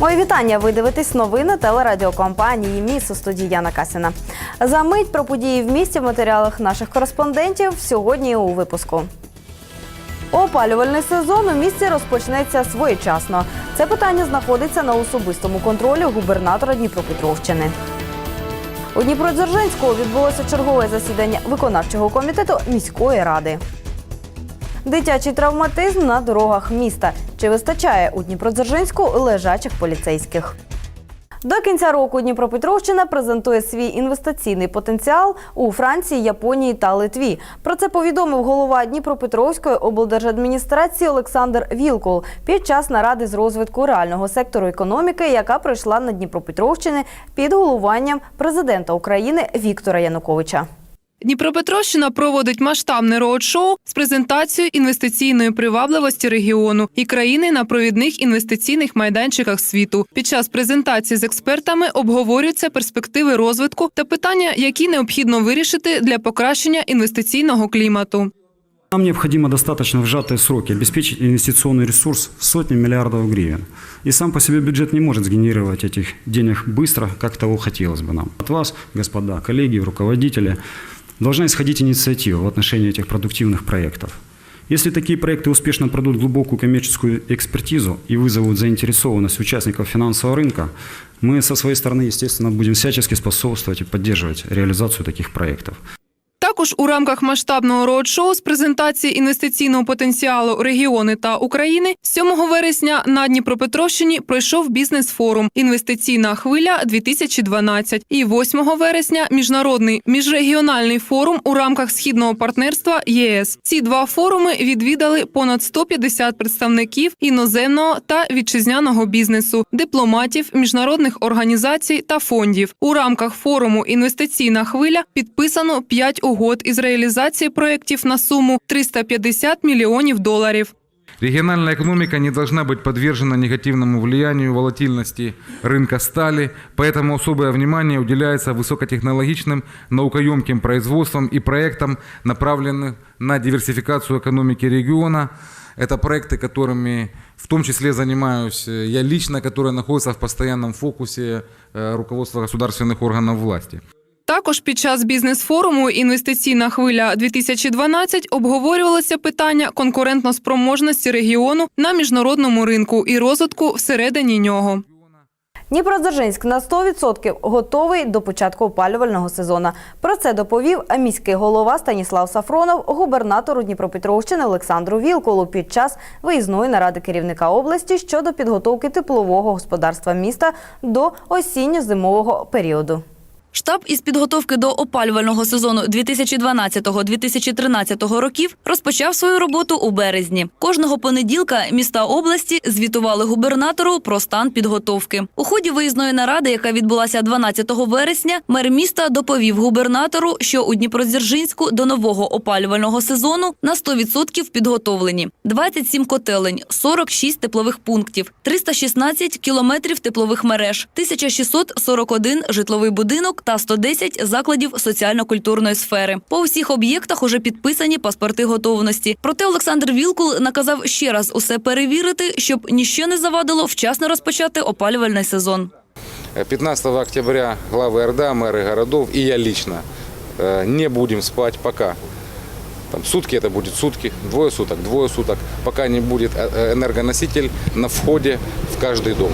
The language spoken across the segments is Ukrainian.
Мої вітання. Ви дивитесь новини телерадіокомпанії Міс у студії Яна Касіна. За мить про події в місті в матеріалах наших кореспондентів сьогодні у випуску. Опалювальний сезон у місті розпочнеться своєчасно. Це питання знаходиться на особистому контролі губернатора Дніпропетровщини. У Дніпродзержинську відбулося чергове засідання виконавчого комітету міської ради. Дитячий травматизм на дорогах міста. Чи вистачає у Дніпродзержинську лежачих поліцейських? До кінця року Дніпропетровщина презентує свій інвестиційний потенціал у Франції, Японії та Литві. Про це повідомив голова Дніпропетровської облдержадміністрації Олександр Вілкол під час наради з розвитку реального сектору економіки, яка пройшла на Дніпропетровщини під головуванням президента України Віктора Януковича. Дніпропетровщина проводить масштабне роуд-шоу з презентацією інвестиційної привабливості регіону і країни на провідних інвестиційних майданчиках світу. Під час презентації з експертами обговорюються перспективи розвитку та питання, які необхідно вирішити для покращення інвестиційного клімату. Нам необходимо достаточно в сжатые сроки обеспечить инвестиционный ресурс в сотни миллиардов гривен. И сам по себе бюджет не может сгенерировать этих денег быстро, как того хотелось бы нам. От вас, господа, коллеги, руководители, должна исходить инициатива в отношении этих продуктивных проектов. Если такие проекты успешно пройдут глубокую коммерческую экспертизу и вызовут заинтересованность участников финансового рынка, мы со своей стороны, естественно, будем всячески способствовать и поддерживать реализацию таких проектов. Також у рамках масштабного роуд-шоу з презентації інвестиційного потенціалу регіони та України 7 вересня на Дніпропетровщині пройшов бізнес-форум Інвестиційна хвиля 2012 і 8 вересня міжнародний міжрегіональний форум у рамках східного партнерства ЄС. Ці два форуми відвідали понад 150 представників іноземного та вітчизняного бізнесу, дипломатів, міжнародних організацій та фондів. У рамках форуму Інвестиційна хвиля підписано 5 угод із реалізації проєктів на суму 350 мільйонів доларів. Региональная экономика не должна быть подвержена негативному влиянию волатильности рынка стали, поэтому особое внимание уделяется высокотехнологичным, наукоемким производствам и проектам, направленным на диверсификацию экономики региона. Это проекты, которыми в том числе занимаюсь э, я лично, которые находятся в постоянном фокусе э, руководства государственных органов власти. Також під час бізнес-форуму Інвестиційна хвиля 2012 обговорювалося питання конкурентноспроможності регіону на міжнародному ринку і розвитку всередині нього. Дніпродзержинськ на 100% готовий до початку опалювального сезону. Про це доповів міський голова Станіслав Сафронов губернатору Дніпропетровщини Олександру Вілколу під час виїзної наради керівника області щодо підготовки теплового господарства міста до осінньо-зимового періоду. Штаб із підготовки до опалювального сезону 2012-2013 років розпочав свою роботу у березні. Кожного понеділка міста області звітували губернатору про стан підготовки. У ході виїзної наради, яка відбулася 12 вересня, мер міста доповів губернатору, що у Дніпродзержинську до нового опалювального сезону на 100% підготовлені. 27 котелень, 46 теплових пунктів, 316 кілометрів теплових мереж, 1641 житловий будинок та 110 закладів соціально-культурної сфери. По усіх об'єктах уже підписані паспорти готовності. Проте Олександр Вілкул наказав ще раз усе перевірити, щоб ніщо не завадило вчасно розпочати опалювальний сезон. 15 октября главы РДА, мэры городов и я лично э, не будем спать пока. Там сутки это будет сутки, двое суток, двое суток, пока не будет э, э, энергоноситель на входе в каждый дом.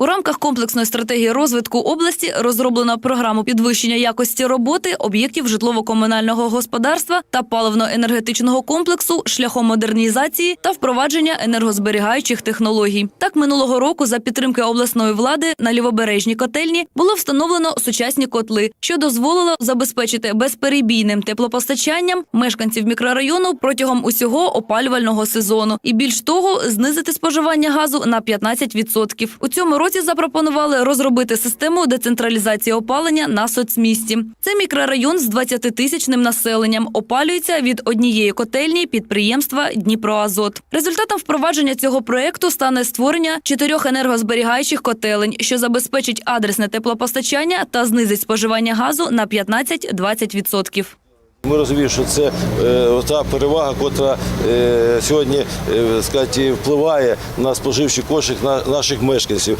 У рамках комплексної стратегії розвитку області розроблено програму підвищення якості роботи об'єктів житлово-комунального господарства та паливно-енергетичного комплексу шляхом модернізації та впровадження енергозберігаючих технологій. Так минулого року за підтримки обласної влади на лівобережній котельні було встановлено сучасні котли, що дозволило забезпечити безперебійним теплопостачанням мешканців мікрорайону протягом усього опалювального сезону, і більш того, знизити споживання газу на 15%. У цьому році році запропонували розробити систему децентралізації опалення на соцмісті. Це мікрорайон з 20-тисячним населенням. Опалюється від однієї котельні підприємства Дніпроазот. Результатом впровадження цього проекту стане створення чотирьох енергозберігаючих котелень, що забезпечить адресне теплопостачання та знизить споживання газу на 15-20%. Ми розуміємо, що це е, та перевага, котра е, сьогодні е, сказати, впливає на споживчий кошик на наших мешканців.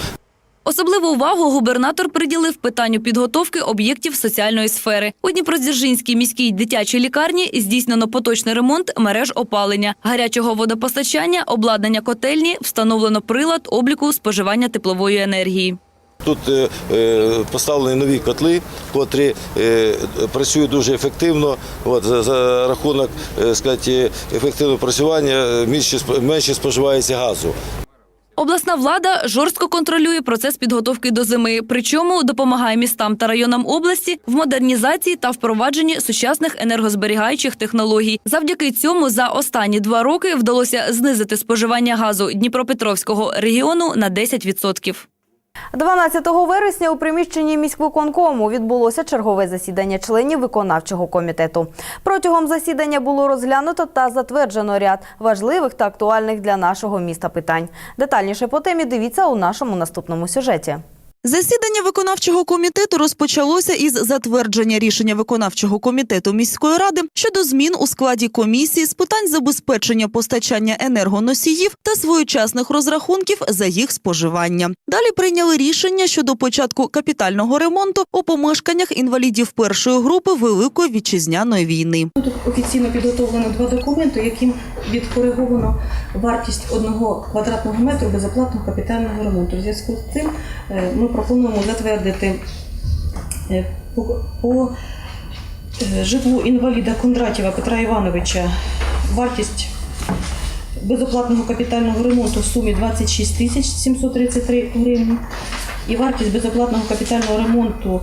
Особливу увагу губернатор приділив питанню підготовки об'єктів соціальної сфери. У Дніпродзержинській міській дитячій лікарні здійснено поточний ремонт мереж опалення, гарячого водопостачання, обладнання котельні, встановлено прилад обліку споживання теплової енергії. Тут е, е, поставлені нові котли, котрі е, працюють дуже ефективно. От, за, рахунок сказати, ефективного працювання менше споживається газу. Обласна влада жорстко контролює процес підготовки до зими, причому допомагає містам та районам області в модернізації та впровадженні сучасних енергозберігаючих технологій. Завдяки цьому за останні два роки вдалося знизити споживання газу Дніпропетровського регіону на 10%. 12 вересня у приміщенні міськвиконкому відбулося чергове засідання членів виконавчого комітету. Протягом засідання було розглянуто та затверджено ряд важливих та актуальних для нашого міста питань. Детальніше по темі дивіться у нашому наступному сюжеті. Засідання виконавчого комітету розпочалося із затвердження рішення виконавчого комітету міської ради щодо змін у складі комісії з питань забезпечення постачання енергоносіїв та своєчасних розрахунків за їх споживання. Далі прийняли рішення щодо початку капітального ремонту у помешканнях інвалідів першої групи Великої вітчизняної війни. Тут офіційно підготовлено два документи, яким відкориговано вартість одного квадратного метру безоплатного капітального ремонту. В зв'язку з цим е, пропонуємо затвердити е, по, е, житлу інваліда Кондратєва Петра Івановича вартість безоплатного капітального ремонту в сумі 26 тисяч 733 гривні і вартість безоплатного капітального ремонту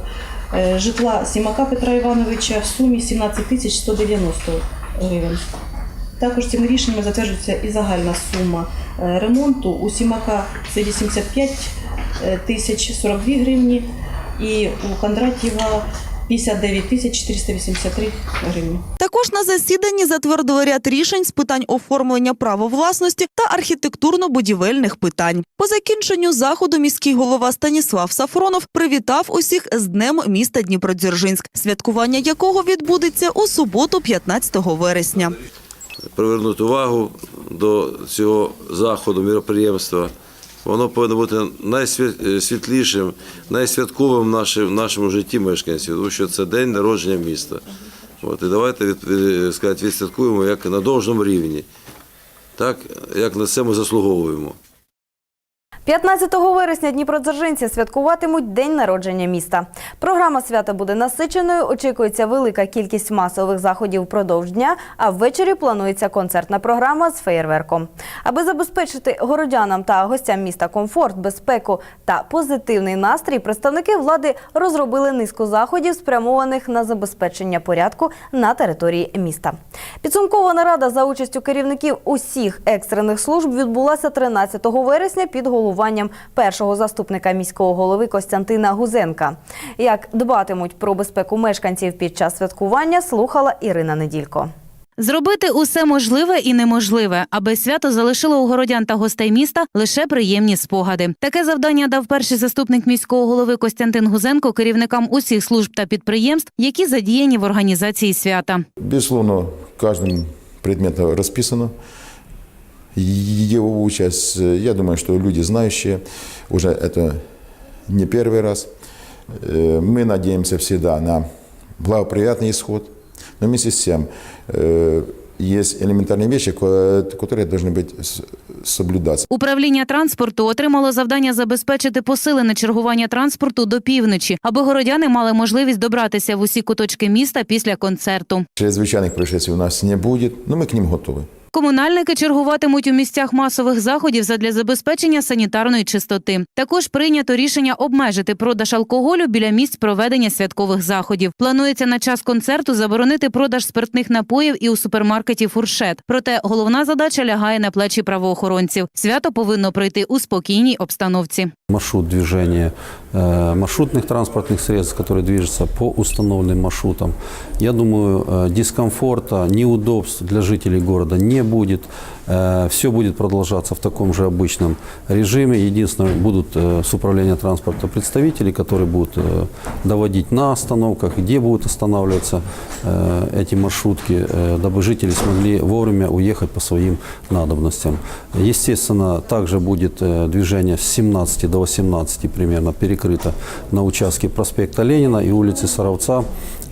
е, житла Сімака Петра Івановича в сумі 17 тисяч 190 гривень. Також цими рішеннями затверджується і загальна сума ремонту. У Сімака це 85 е, тисяч 42 гривні і у Кондратєва 59 тисяч 483 гривні. Також на засіданні затвердили ряд рішень з питань оформлення права власності та архітектурно-будівельних питань. По закінченню заходу міський голова Станіслав Сафронов привітав усіх з Днем міста Дніпродзержинськ, святкування якого відбудеться у суботу, 15 вересня. Привернути увагу до цього заходу, міроприємства. Воно повинно бути найсвітлішим, найсвятковим в нашому житті мешканців, тому що це день народження міста. От, і давайте від, від, сказати, відсвяткуємо як на довжному рівні, так як на це ми заслуговуємо. 15 вересня дніпродзержинці святкуватимуть день народження міста. Програма свята буде насиченою. Очікується велика кількість масових заходів впродовж дня. А ввечері планується концертна програма з феєрверком. Аби забезпечити городянам та гостям міста комфорт, безпеку та позитивний настрій, представники влади розробили низку заходів, спрямованих на забезпечення порядку на території міста. Підсумкова нарада за участю керівників усіх екстрених служб відбулася 13 вересня під головуванням першого заступника міського голови Костянтина Гузенка. Як дбатимуть про безпеку мешканців під час святкування, слухала Ірина Неділько. Зробити усе можливе і неможливе, аби свято залишило у городян та гостей міста лише приємні спогади. Таке завдання дав перший заступник міського голови Костянтин Гузенко керівникам усіх служб та підприємств, які задіяні в організації свята. Безусловно, каждым предметом расписано Его участь, э, я думаю, что люди знающие, уже это не первый раз. Э, Мы надеемся всегда на благоприятный исход, но вместе с тем э, есть элементарные вещи, ко- которые должны быть с- соблюдаться. Управління транспорту отримало завдання забезпечити посилене чергування транспорту до півночі, аби городяни мали можливість добратися в усі куточки міста після концерту. Чрезвычайных происшествий у нас не будет, но мы к ним готовы. Комунальники чергуватимуть у місцях масових заходів задля забезпечення санітарної чистоти. Також прийнято рішення обмежити продаж алкоголю біля місць проведення святкових заходів. Планується на час концерту заборонити продаж спиртних напоїв і у супермаркеті фуршет. Проте головна задача лягає на плечі правоохоронців. Свято повинно пройти у спокійній обстановці. маршрут движения э, маршрутных транспортных средств, которые движутся по установленным маршрутам. Я думаю, э, дискомфорта, неудобств для жителей города не будет. Все будет продолжаться в таком же обычном режиме. Единственное, будут э, с управления транспорта представители, которые будут э, доводить на остановках, где будут останавливаться э, эти маршрутки, э, дабы жители смогли вовремя уехать по своим надобностям. Естественно, также будет э, движение с 17 до 18 примерно перекрыто на участке проспекта Ленина и улицы Саровца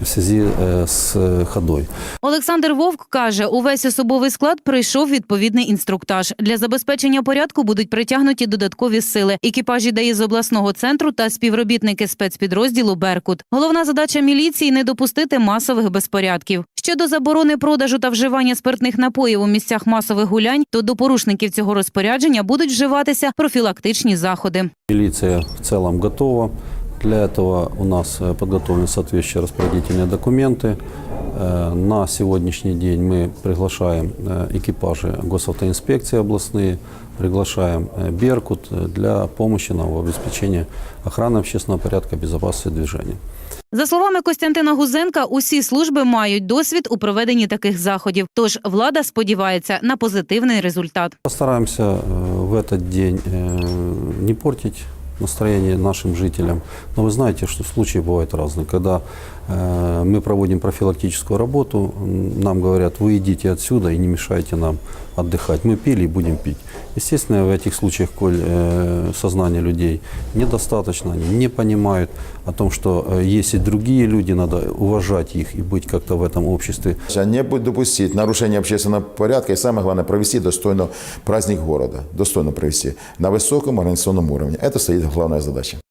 в связи э, с э, ходой. Олександр Вовк каже, увесь особовий склад пройшов відповідний інструктаж. Для забезпечення порядку будуть притягнуті додаткові сили, екіпажі ДАІ з обласного центру та співробітники спецпідрозділу Беркут. Головна задача міліції не допустити масових безпорядків. Щодо заборони продажу та вживання спиртних напоїв у місцях масових гулянь, то до порушників цього розпорядження будуть вживатися профілактичні заходи. Милиция в целом готова. Для этого у нас э, подготовлены соответствующие распорядительные документы. Э, На сегодняшний день мы приглашаем э, экипажи госавтоинспекции областные, приглашаем э, Беркут э, для помощи нам в обеспечении охраны общественного порядка, безопасности движения. За словами Костянтина Гузенка, усі служби мають досвід у проведенні таких заходів. Тож влада сподівається на позитивний результат. Постараемся э, в этот день э, не портить настроение нашим жителям. Но вы знаете, что случаи бывают разные. Когда э, мы проводим профилактическую работу, м, нам говорят, вы идите отсюда и не мешайте нам отдыхать. Мы пили и будем пить. Естественно, в этих случаях, коль э, сознание людей недостаточно, они не понимают о том, что э, есть и другие люди, надо уважать их и быть как-то в этом обществе. Не допустить нарушения общественного порядка и самое главное провести достойно праздник города, достойно провести на высоком организационном уровне. Это стоит главная задача.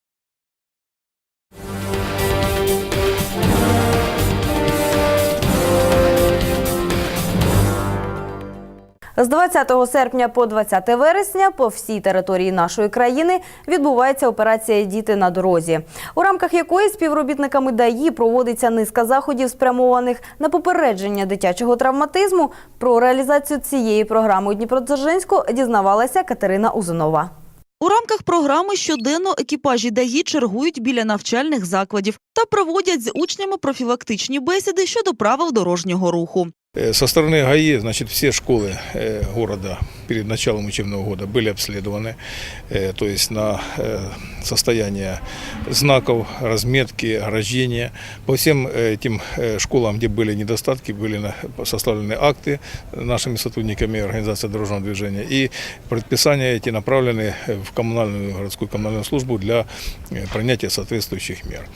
З 20 серпня по 20 вересня по всій території нашої країни відбувається операція Діти на дорозі, у рамках якої співробітниками ДАІ проводиться низка заходів, спрямованих на попередження дитячого травматизму. Про реалізацію цієї програми у Дніпродзержинську дізнавалася Катерина Узунова. У рамках програми щоденно екіпажі ДАІ чергують біля навчальних закладів та проводять з учнями профілактичні бесіди щодо правил дорожнього руху. Э, Со стороны ГАИ, значит, все школы э, города перед началом учебного года были обследованы, э, то есть на э, состояние знаков, разметки, ограждения. По всем этим э, школам, где были недостатки, были на- составлены акты нашими сотрудниками организации дорожного движения, и предписания эти направлены в коммунальную городскую коммунальную службу для э, принятия соответствующих мер.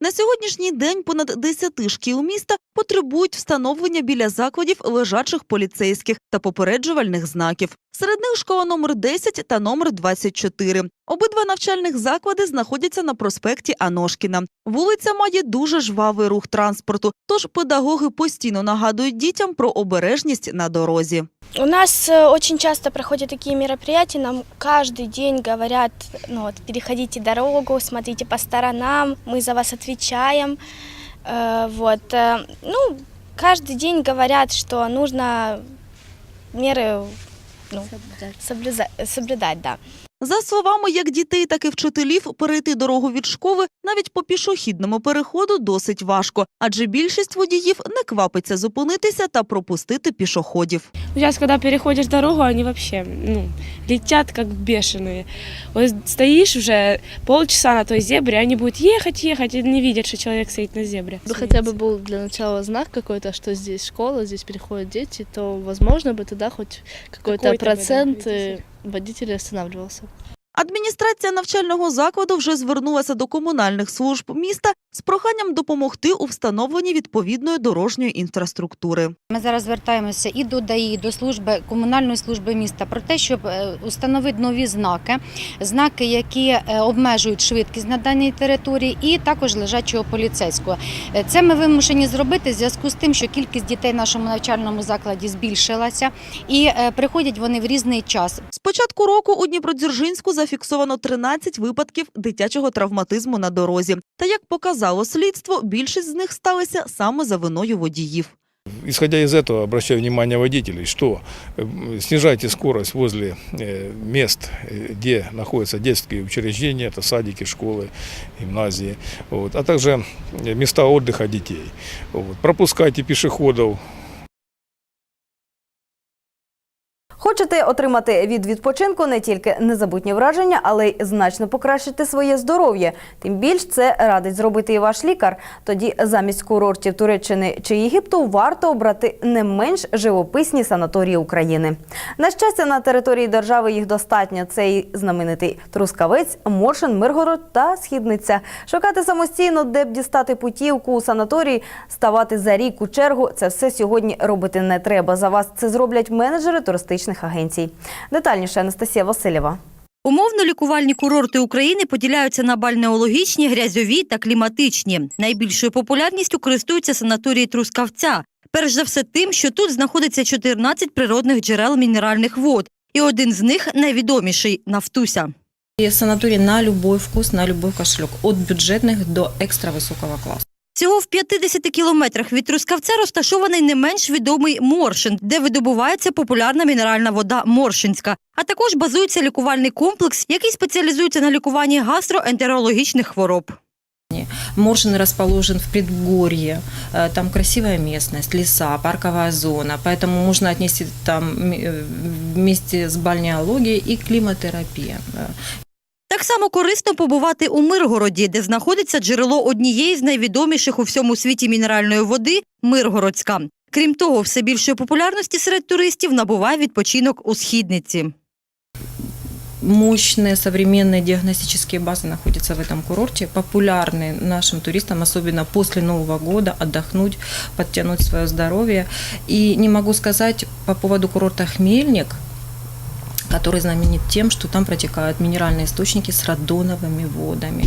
На сьогоднішній день понад 10 шкіл міста потребують встановлення біля закладів лежачих поліцейських та попереджувальних знаків. Серед них школа номер 10 та номер 24. Обидва навчальних заклади знаходяться на проспекті Аношкіна. Вулиця має дуже жвавий рух транспорту, тож педагоги постійно нагадують дітям про обережність на дорозі. У нас э, очень часто проходят такие мероприятия, нам каждый день говорят, ну вот, переходите дорогу, смотрите по сторонам, мы за вас отвечаем. Э, Вот, э, ну, каждый день говорят, что нужно меры ну, соблюза- соблюдать, да. За словами як дітей, так і вчителів, перейти дорогу від школи навіть по пішохідному переходу досить важко, адже більшість водіїв не квапиться зупинитися та пропустити пішоходів. Сейчас, когда переходишь дорогу, они вообще ну, летят как бешеные. Вот стоишь уже полчаса на той зебре, они будут ехать, ехать и не видят, что человек стоит на зебре. бы хотя бы был для начала знак какой-то, что здесь школа, здесь переходят дети, то, возможно, бы тогда хоть какой-то, Какой-то бы, да, процент видите. э, останавливался. Адміністрація навчального закладу вже звернулася до комунальних служб міста з проханням допомогти у встановленні відповідної дорожньої інфраструктури. Ми зараз звертаємося і до ДАІ, і до служби комунальної служби міста про те, щоб е, установити нові знаки, знаки, які е, обмежують швидкість на даній території, і також лежачого поліцейського. Е, Це ми вимушені зробити в зв'язку з тим, що кількість дітей в нашому навчальному закладі збільшилася, і приходять вони в різний час. З початку року у Дніпродзержинську зафіксовано 13 випадків дитячого травматизму на дорозі. Та як показало слідство, більшість з них сталися саме за виною водіїв. Исходя из этого, обращаю внимание водителей, что э, снижайте скорость возле э, мест, э, где находятся детские учреждения, это садики, школы, гимназии, вот, а также э, места отдыха детей. Вот. Пропускайте пешеходов, Хочете отримати від відпочинку не тільки незабутні враження, але й значно покращити своє здоров'я. Тим більш це радить зробити і ваш лікар. Тоді замість курортів Туреччини чи Єгипту варто обрати не менш живописні санаторії України. На щастя, на території держави їх достатньо. Це і знаменитий Трускавець, Моршин, Миргород та Східниця. Шукати самостійно, де б дістати путівку у санаторії, ставати за рік у чергу. Це все сьогодні робити не треба. За вас це зроблять менеджери туристичних агенцій. Детальніше Анастасія Васильєва. Умовно-лікувальні курорти України поділяються на бальнеологічні, грязьові та кліматичні. Найбільшою популярністю користуються санаторії Трускавця. Перш за все тим, що тут знаходиться 14 природних джерел мінеральних вод, і один з них найвідоміший Нафтуся. Есть санаторий на любой вкус, на любой кошелек, от бюджетных до экстра высокого класса. Всього в 50 кілометрах від Трускавця розташований не менш відомий Моршин, де видобувається популярна мінеральна вода Моршинська. А також базується лікувальний комплекс, який спеціалізується на лікуванні гастроентерологічних хвороб. Моршин расположен в предгорье, э, там красивая местность, леса, парковая зона, поэтому можно отнести там м- э, вместе с бальнеологией и климотерапия. да. Так само корисно побувати у Миргороді, де знаходиться джерело однієї з найвідоміших у всьому світі мінеральної води Миргородська. Крім того, все більшої популярності серед туристів набуває відпочинок у східниці. Мощные современные диагностические базы находятся в этом курорте, популярны нашим туристам, особенно после Нового года, отдохнуть, подтянуть свое здоровье. И не могу сказать по поводу курорта Хмельник, который знаменит тем, что там протекают минеральные источники с радоновыми водами,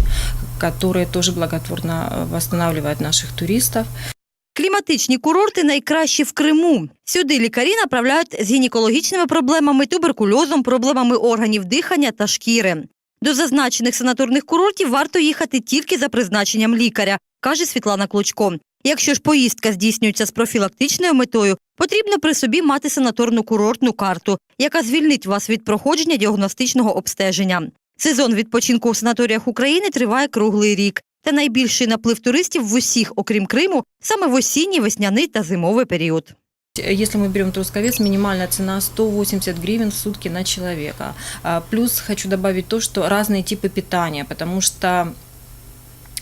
которые тоже благотворно э, восстанавливают наших туристов. Кліматичні курорти найкращі в Криму. Сюди лікарі направляють з гінекологічними проблемами, туберкульозом, проблемами органів дихання та шкіри. До зазначених санаторних курортів варто їхати тільки за призначенням лікаря, каже Світлана Клочко. Якщо ж поїздка здійснюється з профілактичною метою, потрібно при собі мати санаторну курортну карту, яка звільнить вас від проходження діагностичного обстеження. Сезон відпочинку у санаторіях України триває круглий рік. Та найбільший наплив туристів в усіх, окрім Криму, саме в осінній, весняний та зимовий період. Если мы берем Трусковец, минимальная цена 180 гривен в сутки на человека. А, Плюс хочу добавить то, что разные типы питания, потому что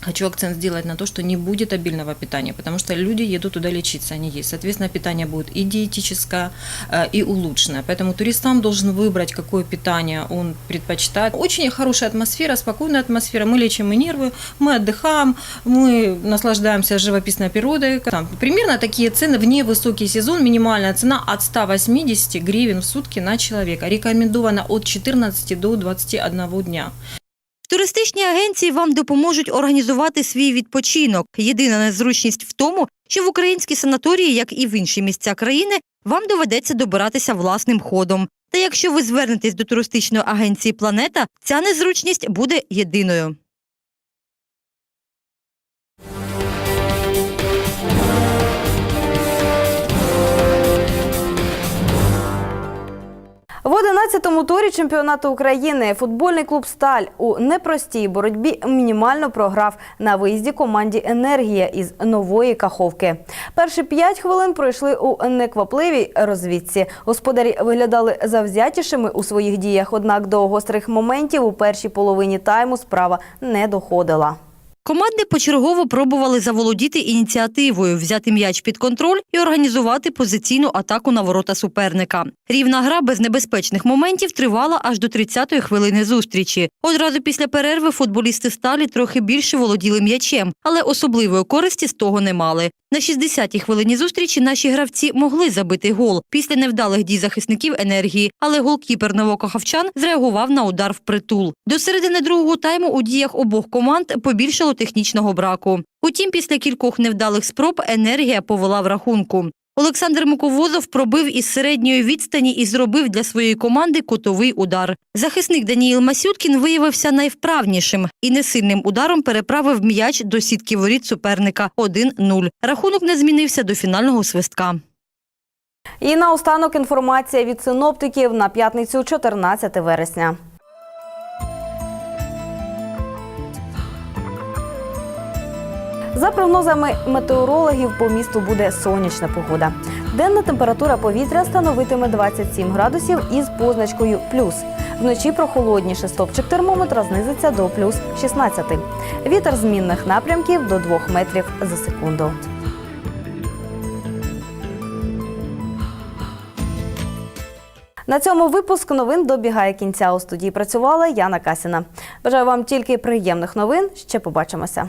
Хочу акцент сделать на то, что не будет обильного питания, потому что люди едут туда лечиться, они есть. Соответственно, питание будет и диетическое, э, и улучшенное. Поэтому турист сам должен выбрать, какое питание он предпочитает. Очень хорошая атмосфера, спокойная атмосфера. Мы лечим и нервы, мы отдыхаем, мы наслаждаемся живописной природой. Там примерно такие цены в невысокий сезон. Минимальная цена от 180 гривен в сутки на человека. Рекомендовано от 14 до 21 дня. В туристичній агенції вам допоможуть організувати свій відпочинок. Єдина незручність в тому, що в українські санаторії, як і в інші місця країни, вам доведеться добиратися власним ходом. Та якщо ви звернетесь до туристичної агенції Планета, ця незручність буде єдиною. В 11-му турі чемпіонату України футбольний клуб Сталь у непростій боротьбі мінімально програв на виїзді команді Енергія із нової каховки. Перші п'ять хвилин пройшли у неквапливій розвідці. Господарі виглядали завзятішими у своїх діях, однак до гострих моментів у першій половині тайму справа не доходила. Команди почергово пробували заволодіти ініціативою, взяти м'яч під контроль і організувати позиційну атаку на ворота суперника. Рівна гра без небезпечних моментів тривала аж до 30-ї хвилини зустрічі. Одразу після перерви футболісти сталі трохи більше володіли м'ячем, але особливої користі з того не мали. На 60-й хвилині зустрічі наші гравці могли забити гол після невдалих дій захисників енергії, але голкіпер новокохавчан зреагував на удар в притул. До середини другого тайму у діях обох команд побільшало технічного браку. Утім, після кількох невдалих спроб енергія повела в рахунку. Олександр Муковозов пробив із середньої відстані і зробив для своєї команди кутовий удар. Захисник Даніїл Масюткін виявився найвправнішим і несильним ударом переправив м'яч до сітки воріт суперника 1-0. Рахунок не змінився до фінального свистка. І наостанок інформація від синоптиків на п'ятницю 14 вересня. За прогнозами метеорологів, по місту буде сонячна погода. Денна температура повітря становитиме 27 градусів із позначкою плюс. Вночі прохолодніше стопчик термометра знизиться до плюс 16. Вітер змінних напрямків до 2 метрів за секунду. На цьому випуск новин добігає кінця. У студії працювала Яна Касіна. Бажаю вам тільки приємних новин. Ще побачимося.